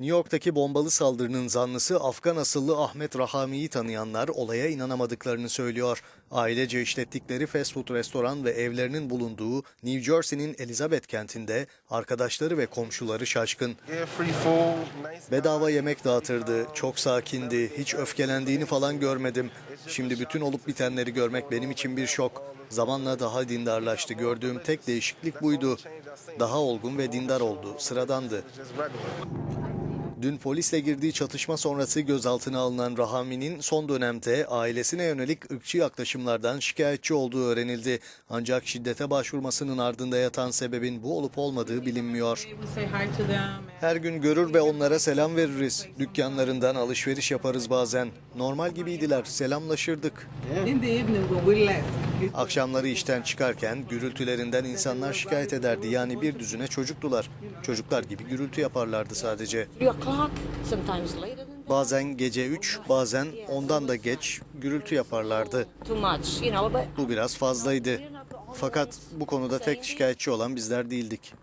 New York'taki bombalı saldırının zanlısı Afgan asıllı Ahmet Rahami'yi tanıyanlar olaya inanamadıklarını söylüyor. Ailece işlettikleri fast food restoran ve evlerinin bulunduğu New Jersey'nin Elizabeth kentinde arkadaşları ve komşuları şaşkın. Bedava yemek dağıtırdı, çok sakindi, hiç öfkelendiğini falan görmedim. Şimdi bütün olup bitenleri görmek benim için bir şok. Zamanla daha dindarlaştı. Gördüğüm tek değişiklik buydu. Daha olgun ve dindar oldu. Sıradandı. Dün polisle girdiği çatışma sonrası gözaltına alınan Rahami'nin son dönemde ailesine yönelik ırkçı yaklaşımlardan şikayetçi olduğu öğrenildi. Ancak şiddete başvurmasının ardında yatan sebebin bu olup olmadığı bilinmiyor. Her gün görür ve onlara selam veririz. Dükkanlarından alışveriş yaparız bazen. Normal gibiydiler, selamlaşırdık. Akşamları işten çıkarken gürültülerinden insanlar şikayet ederdi. Yani bir düzine çocuktular. Çocuklar gibi gürültü yaparlardı sadece. Bazen gece 3, bazen ondan da geç gürültü yaparlardı. Bu biraz fazlaydı. Fakat bu konuda tek şikayetçi olan bizler değildik.